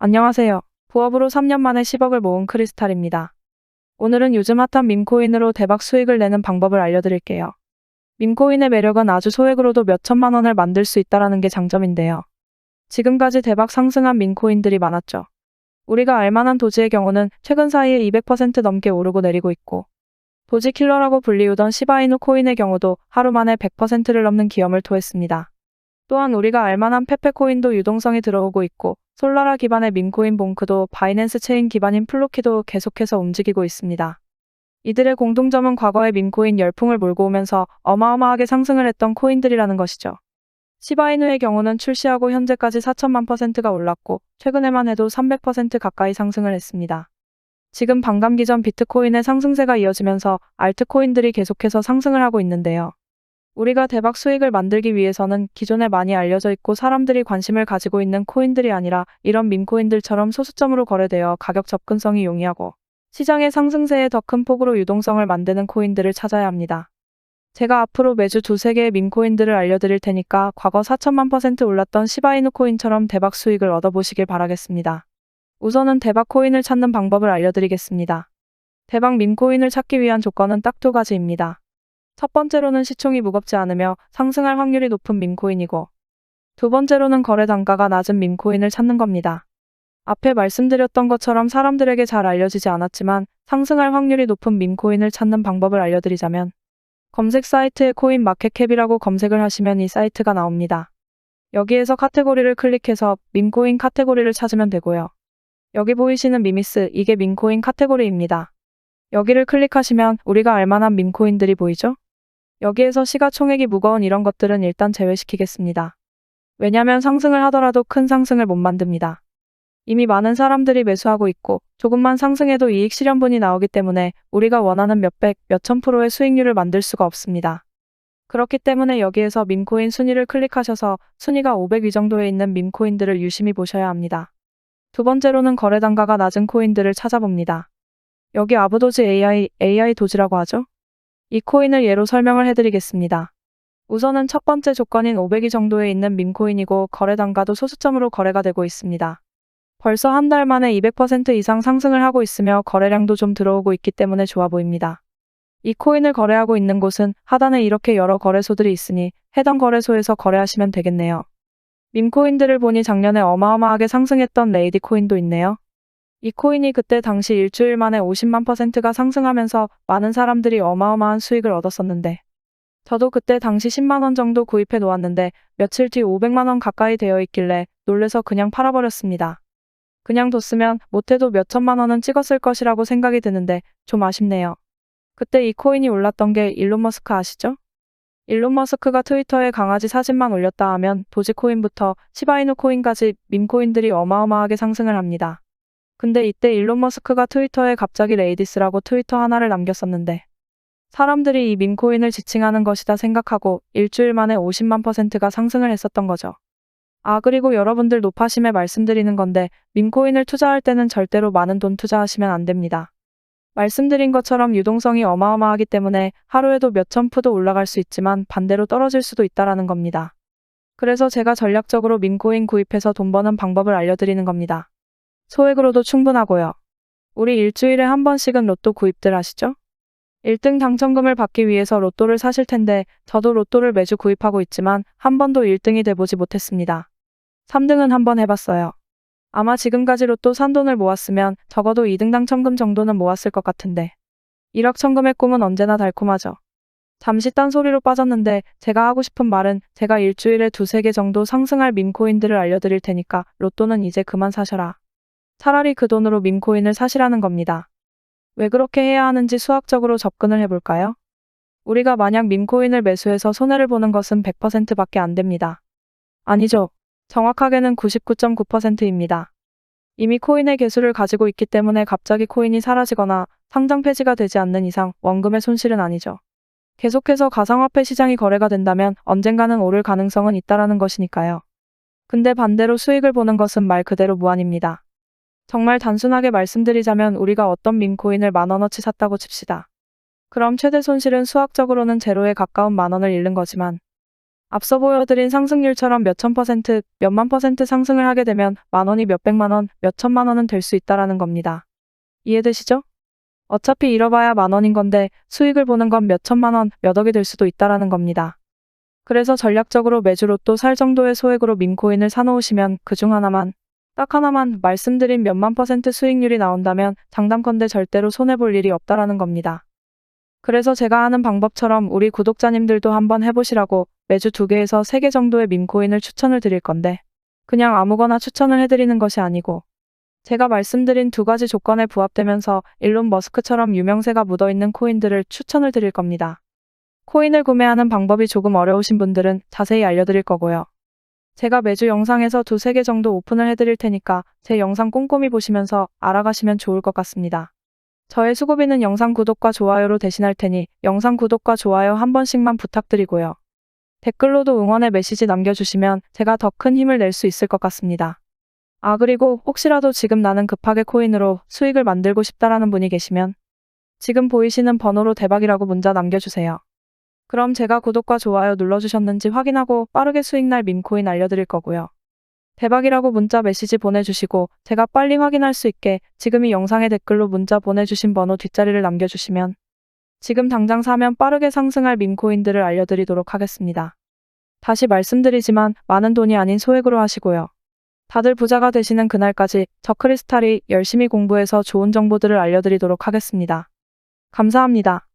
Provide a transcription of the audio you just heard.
안녕하세요. 부업으로 3년 만에 10억을 모은 크리스탈입니다. 오늘은 요즘 핫한 밈코인으로 대박 수익을 내는 방법을 알려드릴게요. 밈코인의 매력은 아주 소액으로도 몇 천만 원을 만들 수 있다라는 게 장점인데요. 지금까지 대박 상승한 밈코인들이 많았죠. 우리가 알만한 도지의 경우는 최근 사이에 200% 넘게 오르고 내리고 있고, 도지 킬러라고 불리우던 시바이누 코인의 경우도 하루 만에 100%를 넘는 기염을 토했습니다. 또한 우리가 알만한 페페코인도 유동성이 들어오고 있고 솔라라 기반의 밈코인 봉크도 바이낸스 체인 기반인 플로키도 계속해서 움직이고 있습니다. 이들의 공통점은 과거에 밈코인 열풍을 몰고 오면서 어마어마하게 상승을 했던 코인들이라는 것이죠. 시바이누의 경우는 출시하고 현재까지 4천만 퍼센트가 올랐고 최근에만 해도 300% 가까이 상승을 했습니다. 지금 반감기 전 비트코인의 상승세가 이어지면서 알트코인들이 계속해서 상승을 하고 있는데요. 우리가 대박 수익을 만들기 위해서는 기존에 많이 알려져 있고 사람들이 관심을 가지고 있는 코인들이 아니라 이런 밈코인들처럼 소수점으로 거래되어 가격 접근성이 용이하고 시장의 상승세에 더 큰 폭으로 유동성을 만드는 코인들을 찾아야 합니다. 제가 앞으로 매주 두세 개의 밈코인들을 알려드릴 테니까 과거 4천만 퍼센트 올랐던 시바이누 코인처럼 대박 수익을 얻어보시길 바라겠습니다. 우선은 대박 코인을 찾는 방법을 알려드리겠습니다. 대박 밈코인을 찾기 위한 조건은 딱 두 가지입니다. 첫 번째로는 시총이 무겁지 않으며 상승할 확률이 높은 밈코인이고, 두 번째로는 거래 단가가 낮은 밈코인을 찾는 겁니다. 앞에 말씀드렸던 것처럼 사람들에게 잘 알려지지 않았지만 상승할 확률이 높은 밈코인을 찾는 방법을 알려드리자면, 검색 사이트에 코인 마켓캡이라고 검색을 하시면 이 사이트가 나옵니다. 여기에서 카테고리를 클릭해서 밈코인 카테고리를 찾으면 되고요. 여기 보이시는 미미스, 이게 밈코인 카테고리입니다. 여기를 클릭하시면 우리가 알만한 밈코인들이 보이죠? 여기에서 시가총액이 무거운 이런 것들은 일단 제외시키겠습니다. 왜냐면 상승을 하더라도 큰 상승을 못 만듭니다. 이미 많은 사람들이 매수하고 있고 조금만 상승해도 이익 실현분이 나오기 때문에 우리가 원하는 몇백, 몇천 프로의 수익률을 만들 수가 없습니다. 그렇기 때문에 여기에서 밈코인 순위를 클릭하셔서 순위가 500위 정도에 있는 밈코인들을 유심히 보셔야 합니다. 두 번째로는 거래 단가가 낮은 코인들을 찾아봅니다. 여기 아부도지 AI, AI 도지라고 하죠? 이 코인을 예로 설명을 해드리겠습니다. 우선은 첫 번째 조건인 500위 정도에 있는 밈코인이고 거래 단가도 소수점으로 거래가 되고 있습니다. 벌써 한 달 만에 200% 이상 상승을 하고 있으며 거래량도 좀 들어오고 있기 때문에 좋아 보입니다. 이 코인을 거래하고 있는 곳은 하단에 이렇게 여러 거래소들이 있으니 해당 거래소에서 거래하시면 되겠네요. 밈코인들을 보니 작년에 어마어마하게 상승했던 레이디 코인도 있네요. 이 코인이 그때 당시 일주일 만에 50만 퍼센트가 상승하면서 많은 사람들이 어마어마한 수익을 얻었었는데 저도 그때 당시 10만 원 정도 구입해 놓았는데 며칠 뒤 500만 원 가까이 되어 있길래 놀래서 그냥 팔아버렸습니다. 그냥 뒀으면 못해도 몇천만 원은 찍었을 것이라고 생각이 드는데 좀 아쉽네요. 그때 이 코인이 올랐던 게 일론 머스크 아시죠? 일론 머스크가 트위터에 강아지 사진만 올렸다 하면 도지코인부터 시바이누 코인까지 밈코인들이 어마어마하게 상승을 합니다. 근데 이때 일론 머스크가 트위터에 갑자기 레이디스라고 트위터 하나를 남겼었는데 사람들이 이 밈코인을 지칭하는 것이다 생각하고 일주일 만에 50만 퍼센트가 상승을 했었던 거죠. 아 그리고 여러분들 노파심에 말씀드리는 건데 밈코인을 투자할 때는 절대로 많은 돈 투자하시면 안 됩니다. 말씀드린 것처럼 유동성이 어마어마하기 때문에 하루에도 몇천 푸도 올라갈 수 있지만 반대로 떨어질 수도 있다라는 겁니다. 그래서 제가 전략적으로 밈코인 구입해서 돈 버는 방법을 알려드리는 겁니다. 소액으로도 충분하고요. 우리 일주일에 한 번씩은 로또 구입들 하시죠? 1등 당첨금을 받기 위해서 로또를 사실 텐데 저도 로또를 매주 구입하고 있지만 한 번도 1등이 돼보지 못했습니다. 3등은 한 번 해봤어요. 아마 지금까지 로또 산 돈을 모았으면 적어도 2등 당첨금 정도는 모았을 것 같은데 1억 천금의 꿈은 언제나 달콤하죠. 잠시 딴소리로 빠졌는데 제가 하고 싶은 말은 제가 일주일에 두세 개 정도 상승할 밈코인들을 알려드릴 테니까 로또는 이제 그만 사셔라. 차라리 그 돈으로 밈코인을 사시라는 겁니다. 왜 그렇게 해야 하는지 수학적으로 접근을 해볼까요? 우리가 만약 밈코인을 매수해서 손해를 보는 것은 100%밖에 안 됩니다. 아니죠. 정확하게는 99.9%입니다. 이미 코인의 개수를 가지고 있기 때문에 갑자기 코인이 사라지거나 상장 폐지가 되지 않는 이상 원금의 손실은 아니죠. 계속해서 가상화폐 시장이 거래가 된다면 언젠가는 오를 가능성은 있다라는 것이니까요. 근데 반대로 수익을 보는 것은 말 그대로 무한입니다. 정말 단순하게 말씀드리자면 우리가 어떤 밈코인을 만원어치 샀다고 칩시다. 그럼 최대 손실은 수학적으로는 제로에 가까운 만원을 잃는 거지만 앞서 보여드린 상승률처럼 몇천 퍼센트, 몇만 퍼센트 상승을 하게 되면 만 원이 몇백만 원, 몇천만 원은 될 수 있다라는 겁니다. 이해되시죠? 어차피 잃어봐야 만 원인 건데 수익을 보는 건 몇천만 원, 몇억이 될 수도 있다라는 겁니다. 그래서 전략적으로 매주 로또 살 정도의 소액으로 밈코인을 사놓으시면 그 중 하나만, 딱 하나만 말씀드린 몇만 퍼센트 수익률이 나온다면 장담컨대 절대로 손해볼 일이 없다라는 겁니다. 그래서 제가 하는 방법처럼 우리 구독자님들도 한번 해보시라고 매주 두 개에서 세개 정도의 밈코인을 추천을 드릴 건데, 그냥 아무거나 추천을 해드리는 것이 아니고, 제가 말씀드린 두 가지 조건에 부합되면서 일론 머스크처럼 유명세가 묻어있는 코인들을 추천을 드릴 겁니다. 코인을 구매하는 방법이 조금 어려우신 분들은 자세히 알려드릴 거고요. 제가 매주 영상에서 두세 개 정도 오픈을 해드릴 테니까 제 영상 꼼꼼히 보시면서 알아가시면 좋을 것 같습니다. 저의 수고비는 영상 구독과 좋아요로 대신할 테니 영상 구독과 좋아요 한 번씩만 부탁드리고요. 댓글로도 응원의 메시지 남겨주시면 제가 더 큰 힘을 낼 수 있을 것 같습니다. 아, 그리고 혹시라도 지금 나는 급하게 코인으로 수익을 만들고 싶다라는 분이 계시면 지금 보이시는 번호로 대박이라고 문자 남겨주세요. 그럼 제가 구독과 좋아요 눌러주셨는지 확인하고 빠르게 수익날 밈코인 알려드릴 거고요. 대박이라고 문자 메시지 보내주시고 제가 빨리 확인할 수 있게 지금 이 영상의 댓글로 문자 보내주신 번호 뒷자리를 남겨주시면 지금 당장 사면 빠르게 상승할 밈코인들을 알려드리도록 하겠습니다. 다시 말씀드리지만 많은 돈이 아닌 소액으로 하시고요. 다들 부자가 되시는 그날까지 저 크리스탈이 열심히 공부해서 좋은 정보들을 알려드리도록 하겠습니다. 감사합니다.